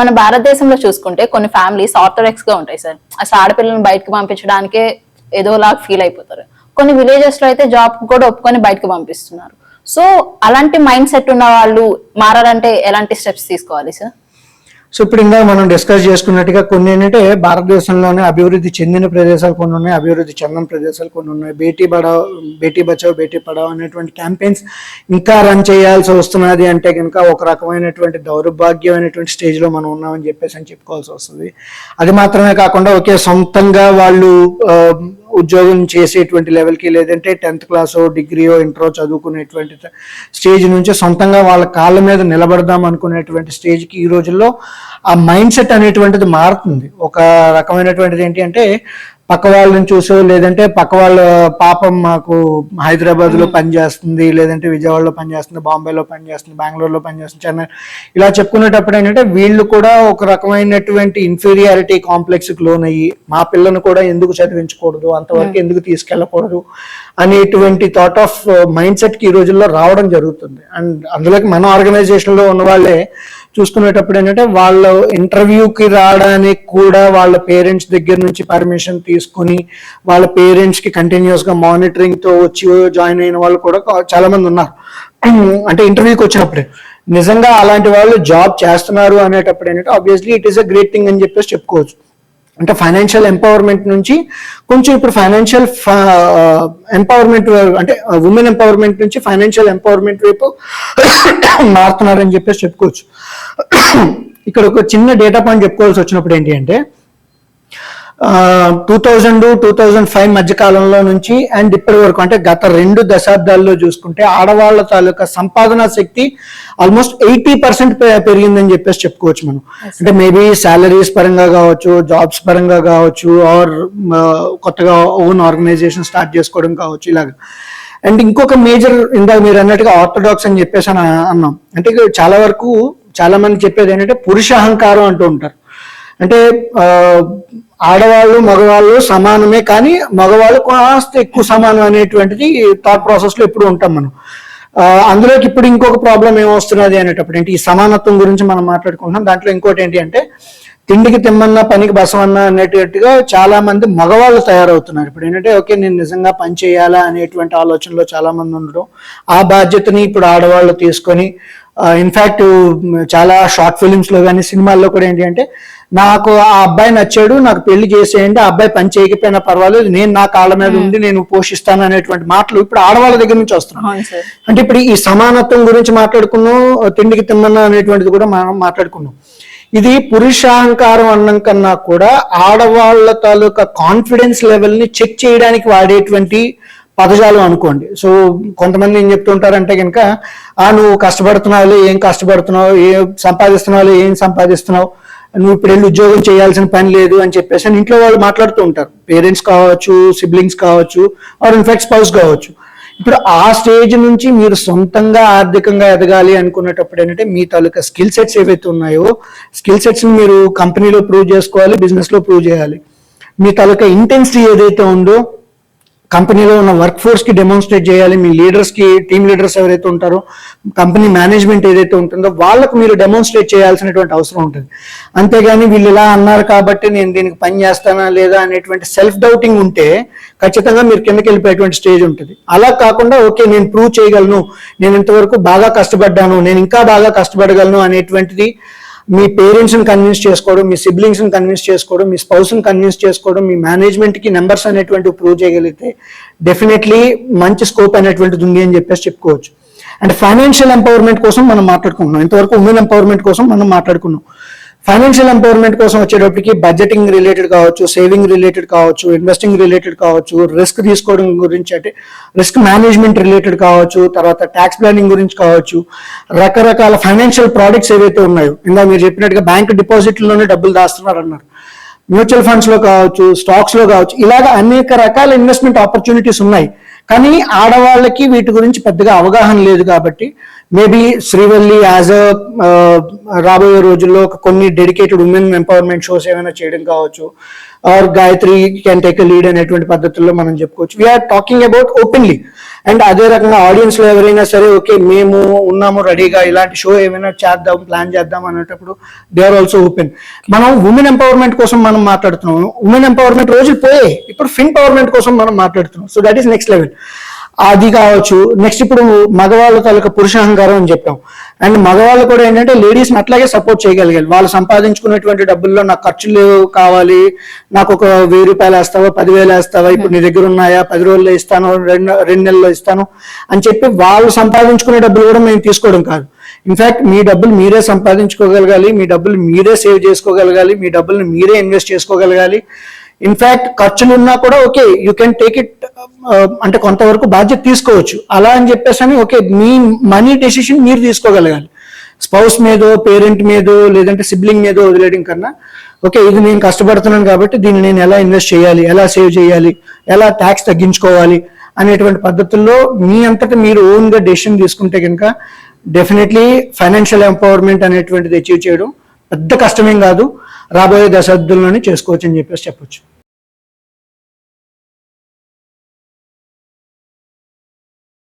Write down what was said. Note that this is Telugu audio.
మన భారతదేశంలో చూసుకుంటే కొన్ని ఫ్యామిలీస్ ఆర్థోడాక్స్గా ఉంటాయి సార్. అసలు ఆడపిల్లలను బయటకు పంపించడానికే ఏదోలాగా ఫీల్ అయిపోతారు. కొన్ని విలేజెస్లో అయితే జాబ్ కూడా ఒప్పుకొని బయటకు పంపిస్తున్నారు. సో అలాంటి మైండ్ సెట్ ఉన్న వాళ్ళు మారాలంటే ఎలాంటి స్టెప్స్ తీసుకోవాలి సార్? సో ఇప్పుడు ఇంకా మనం డిస్కస్ చేసుకున్నట్టుగా కొన్ని ఏంటంటే భారతదేశంలోనే అభివృద్ధి చెందిన ప్రదేశాలు కొన్ని ఉన్నాయి అభివృద్ధి చెందని ప్రదేశాలు కొన్ని ఉన్నాయి. బేటీ బడావ్ బేటీ బచావ్ బేటీ పడావ్ అనేటువంటి క్యాంపెయిన్స్ ఇంకా రన్ చేయాల్సి వస్తున్నది అంటే కనుక ఒక రకమైనటువంటి దౌర్భాగ్యమైనటువంటి స్టేజ్లో మనం ఉన్నామని చెప్పేసి అని చెప్పుకోవాల్సి వస్తుంది. అది మాత్రమే కాకుండా ఒకే సొంతంగా వాళ్ళు ఉద్యోగం చేసేటువంటి లెవెల్కి లేదంటే టెన్త్ క్లాసో డిగ్రీయో ఇంటరో చదువుకునేటువంటి స్టేజ్ నుంచి సొంతంగా వాళ్ళ కాళ్ళ మీద నిలబడదాం అనుకునేటువంటి స్టేజ్కి ఈ రోజుల్లో ఆ మైండ్ సెట్ అనేటువంటిది మారుతుంది. ఒక రకమైనటువంటిది ఏంటి అంటే పక్క వాళ్ళని చూసో లేదంటే పక్క వాళ్ళ పాపం మాకు హైదరాబాద్లో పనిచేస్తుంది లేదంటే విజయవాడలో పనిచేస్తుంది బాంబేలో పనిచేస్తుంది బెంగళూరులో పనిచేస్తుంది చెన్నై. ఇలా చెప్పుకునేటప్పుడు ఏంటంటే వీళ్ళు కూడా ఒక రకమైనటువంటి ఇన్ఫీరియారిటీ కాంప్లెక్స్కి లోన్ అయ్యి మా పిల్లను కూడా ఎందుకు చదివించకూడదు అంతవరకు ఎందుకు తీసుకెళ్ళకూడదు అనేటువంటి థాట్ ఆఫ్ మైండ్ సెట్కి ఈ రోజుల్లో రావడం జరుగుతుంది. అండ్ అందులోకి మన ఆర్గనైజేషన్లో ఉన్న వాళ్ళే చూసుకునేటప్పుడు ఏంటంటే వాళ్ళ ఇంటర్వ్యూకి రావడానికి కూడా వాళ్ళ పేరెంట్స్ దగ్గర నుంచి పర్మిషన్ తీసుకొని వాళ్ళ పేరెంట్స్కి కంటిన్యూస్గా వచ్చి జాయిన్ అయిన వాళ్ళు కూడా చాలామంది ఉన్నారు. అంటే ఇంటర్వ్యూకి వచ్చినప్పుడే. నిజంగా అలాంటి వాళ్ళు జాబ్ చేస్తున్నారు అనేటప్పుడు ఏంటంటే obviously it is a great thing అని చెప్పేసి చెప్పుకోవచ్చు. అంటే ఫైనాన్షియల్ ఎంపవర్మెంట్ నుంచి కొంచెం ఇప్పుడు ఫైనాన్షియల్ ఎంపవర్మెంట్ uh, అంటే uh, ఉమెన్ ఎంపవర్మెంట్ నుంచి ఫైనాన్షియల్ ఎంపవర్మెంట్ వైపు మారుతున్నారని చెప్పేసి చెప్పుకోవచ్చు. ఇక్కడ ఒక చిన్న డేటా పాయింట్ చెప్పుకోవాల్సి వచ్చినప్పుడు ఏంటి అంటే two thousand two thousand five మధ్య కాలంలో నుంచి అండ్ ఇప్పటి వరకు అంటే గత రెండు దశాబ్దాల్లో చూసుకుంటే ఆడవాళ్ళ తాలూకా సంపాదన శక్తి ఆల్మోస్ట్ ఎయిటీ పర్సెంట్ పెరిగిందని చెప్పేసి చెప్పుకోవచ్చు మనం. అంటే మేబీ శాలరీస్ పరంగా కావచ్చు జాబ్స్ పరంగా కావచ్చు ఆర్ కొత్తగా ఓన్ ఆర్గనైజేషన్ స్టార్ట్ చేసుకోవడం కావచ్చు ఇలాగా. అండ్ ఇంకొక మేజర్ ఇందాక మీరు అన్నట్టుగా ఆర్థోడాక్స్ అని చెప్పేసి అని అన్నాం. అంటే చాలా వరకు చాలా మంది చెప్పేది ఏంటంటే పురుష అహంకారం అంటూ ఉంటారు. అంటే ఆడవాళ్ళు మగవాళ్ళు సమానమే కానీ మగవాళ్ళు కాస్త ఎక్కువ సమానం అనేటువంటిది థాట్ ప్రాసెస్లో ఎప్పుడు ఉంటాం మనం. అందులోకి ఇప్పుడు ఇంకొక ప్రాబ్లం ఏమొస్తున్నది అనేటప్పుడు ఏంటి? ఈ సమానత్వం గురించి మనం మాట్లాడుకుంటున్నాం. దాంట్లో ఇంకోటి ఏంటి అంటే తిండికి తిమ్మన్నా పనికి బసమన్నా అనేటట్టుగా చాలా మంది మగవాళ్ళు తయారవుతున్నారు. ఇప్పుడు ఏంటంటే ఓకే నేను నిజంగా పని చేయాలా అనేటువంటి ఆలోచనలో చాలా మంది ఉండడం ఆ బాధ్యతని ఇప్పుడు ఆడవాళ్ళు తీసుకొని ఇన్ఫాక్ట్ చాలా షార్ట్ ఫిలిమ్స్లో కానీ సినిమాల్లో కూడా ఏంటి అంటే నాకు ఆ అబ్బాయి నచ్చాడు నాకు పెళ్ళి చేసేయండి ఆ అబ్బాయి పని చేయకపోయినా పర్వాలేదు నేను నా కాళ్ళ మీద ఉండి నేను పోషిస్తాను అనేటువంటి మాటలు ఇప్పుడు ఆడవాళ్ళ దగ్గర నుంచి సార్. అంటే ఇప్పుడు ఈ సమానత్వం గురించి మాట్లాడుకున్నాం తిండికి తిమ్మన్నా అనేటువంటిది కూడా మనం మాట్లాడుకున్నాం. ఇది పురుషాహంకారం అన్నం కన్నా కూడా ఆడవాళ్ళ తాలూకా కాన్ఫిడెన్స్ లెవెల్ని చెక్ చేయడానికి వాడేటువంటి పదజాలం అనుకోండి. సో కొంతమంది ఏం చెప్తుంటారంటే కనుక ఆ నువ్వు కష్టపడుతున్నావు ఏం కష్టపడుతున్నావు ఏం సంపాదిస్తున్నావు ఏం సంపాదిస్తున్నావు నువ్వు ఇప్పుడు వెళ్ళి ఉద్యోగం చేయాల్సిన పని లేదు అని చెప్పేసి అని ఇంట్లో వాళ్ళు మాట్లాడుతూ ఉంటారు. పేరెంట్స్ కావచ్చు సిబ్లింగ్స్ కావచ్చు ఆర్ ఇన్ఫాక్ట్ స్పౌస్ కావచ్చు. ఇప్పుడు ఆ స్టేజ్ నుంచి మీరు సొంతంగా ఆర్థికంగా ఎదగాలి అనుకునేటప్పుడు ఏంటంటే మీ తాలూకా స్కిల్ సెట్స్ ఏవైతే ఉన్నాయో స్కిల్ సెట్స్ మీరు కంపెనీలో ప్రూవ్ చేసుకోవాలి బిజినెస్లో ప్రూవ్ చేయాలి. మీ తాలూకా ఇంటెన్సిటీ ఏదైతే ఉందో కంపెనీలో ఉన్న వర్క్ ఫోర్స్కి డెమాన్స్ట్రేట్ చేయాలి మీ లీడర్స్కి టీమ్ లీడర్స్ ఎవరైతే ఉంటారో కంపెనీ మేనేజ్మెంట్ ఏదైతే ఉంటుందో వాళ్ళకు మీరు డెమాన్స్ట్రేట్ చేయాల్సినటువంటి అవసరం ఉంటుంది. అంతేగాని వీళ్ళు ఇలా అన్నారు కాబట్టి నేను దీనికి పని చేస్తానా లేదా అనేటువంటి సెల్ఫ్ డౌటింగ్ ఉంటే ఖచ్చితంగా మీరు కిందకి వెళ్ళిపోయేటువంటి స్టేజ్ ఉంటుంది. అలా కాకుండా ఓకే నేను ప్రూవ్ చేయగలను నేను ఇంతవరకు బాగా కష్టపడ్డాను నేను ఇంకా బాగా కష్టపడగలను అనేటువంటిది మీ పేరెంట్స్ని కన్విన్స్ చేసుకోవడం మీ సిబ్లింగ్స్ని కన్విన్స్ చేసుకోవడం మీ స్పౌస్ని కన్విన్స్ చేసుకోవడం మీ మేనేజ్మెంట్కి నెంబర్స్ అనేటువంటి ప్రూవ్ చేయగలిగితే డెఫినెట్లీ మంచి స్కోప్ అనేటువంటిది ఉంది అని చెప్పేసి చెప్పుకోవచ్చు. అండ్ ఫైనాన్షియల్ ఎంపవర్మెంట్ కోసం మనం మాట్లాడుకుంటున్నాం. ఇంతవరకు ఉమెన్ ఎంపవర్మెంట్ కోసం మనం మాట్లాడుకున్నాం. ఫైనాన్షియల్ ఎంపవర్మెంట్ కోసం వచ్చేటప్పటికి బడ్జెటింగ్ రిలేటెడ్ కావచ్చు సేవింగ్ రిలేటెడ్ కావచ్చు ఇన్వెస్టింగ్ రిలేటెడ్ కావచ్చు రిస్క్ తీసుకోవడం గురించి అంటే రిస్క్ మేనేజ్మెంట్ రిలేటెడ్ కావచ్చు తర్వాత ట్యాక్స్ ప్లానింగ్ గురించి కావచ్చు రకరకాల ఫైనాన్షియల్ ప్రోడక్ట్స్ ఏవైతే ఉన్నాయో ఇందా మీరు చెప్పినట్టుగా బ్యాంక్ డిపాజిట్లోనే డబ్బులు దాస్తున్నారు అన్నారు మ్యూచువల్ ఫండ్స్లో కావచ్చు స్టాక్స్లో కావచ్చు ఇలాగ అనేక రకాల ఇన్వెస్ట్మెంట్ ఆపర్చునిటీస్ ఉన్నాయి. కానీ ఆడవాళ్ళకి వీటి గురించి పెద్దగా అవగాహన లేదు కాబట్టి మేబీ శ్రీవల్లి యాజ్ అ రాబోయే రోజుల్లో కొన్ని డెడికేటెడ్ ఉమెన్ ఎంపవర్మెంట్ షోస్ ఏమైనా చేయడం కావచ్చు or Gayatri can take lead అనేటువంటి పద్ధతుల్లో మనం చెప్పుకోవచ్చు. We are talking about openly and అదే రకంగా ఆడియన్స్లో ఎవరైనా సరే ఓకే మేము ఉన్నాము రెడీగా ఇలాంటి షో ఏమైనా చేద్దాం ప్లాన్ చేద్దాం అనేటప్పుడు దే ఆర్ ఆల్సో ఓపెన్ మనం ఉమెన్ ఎంపవర్మెంట్ కోసం మనం మాట్లాడుతున్నాం ఉమెన్ ఎంపవర్మెంట్ రోజులు పోయే ఇప్పుడు ఫిన్ పవర్మెంట్ కోసం మనం మాట్లాడుతున్నాం so that is next level అది కావచ్చు. నెక్స్ట్ ఇప్పుడు మగవాళ్ళ తాలూకా పురుష అహంకారం అని చెప్పాం. అండ్ మగవాళ్ళు కూడా ఏంటంటే లేడీస్ని అట్లాగే సపోర్ట్ చేయగలిగారు. వాళ్ళు సంపాదించుకున్నటువంటి డబ్బుల్లో నాకు ఖర్చులు కావాలి నాకు ఒక వెయ్యి రూపాయలు వేస్తావా పదివేలు వేస్తావా ఇప్పుడు నీ దగ్గర ఉన్నాయా పది రోజుల్లో ఇస్తాను రెండు రెండు నెలల్లో ఇస్తాను అని చెప్పి వాళ్ళు సంపాదించుకునే డబ్బులు కూడా మేము తీసుకోవడం కాదు. ఇన్ఫాక్ట్ మీ డబ్బులు మీరే సంపాదించుకోగలగాలి మీ డబ్బులు మీరే సేవ్ చేసుకోగలగాలి మీ డబ్బుల్ని మీరే ఇన్వెస్ట్ చేసుకోగలగాలి. ఇన్ఫాక్ట్ ఖర్చులు ఉన్నా కూడా okay you can take it అంటే కొంతవరకు బాధ్యత తీసుకోవచ్చు. అలా అని చెప్పేసి అని ఓకే మీ మనీ డెసిషన్ మీరు తీసుకోగలగాలి. స్పౌస్ మీదో పేరెంట్ మీదో లేదంటే సిబ్లింగ్ మీదో వదిలేయడం కన్నా ఓకే ఇది నేను కష్టపడుతున్నాను కాబట్టి దీన్ని నేను ఎలా ఇన్వెస్ట్ చేయాలి ఎలా సేవ్ చేయాలి ఎలా ట్యాక్స్ తగ్గించుకోవాలి అనేటువంటి పద్ధతుల్లో మీ అంతటా మీరు ఓన్గా డెసిషన్ తీసుకుంటే కనుక డెఫినెట్లీ ఫైనాన్షియల్ ఎంపవర్మెంట్ అనేటువంటిది అచీవ్ చేయడం పెద్ద కష్టమేం కాదు. రాబోయే దశాబ్దంలోనే చేసుకోవచ్చు అని చెప్పేసి చెప్పొచ్చు.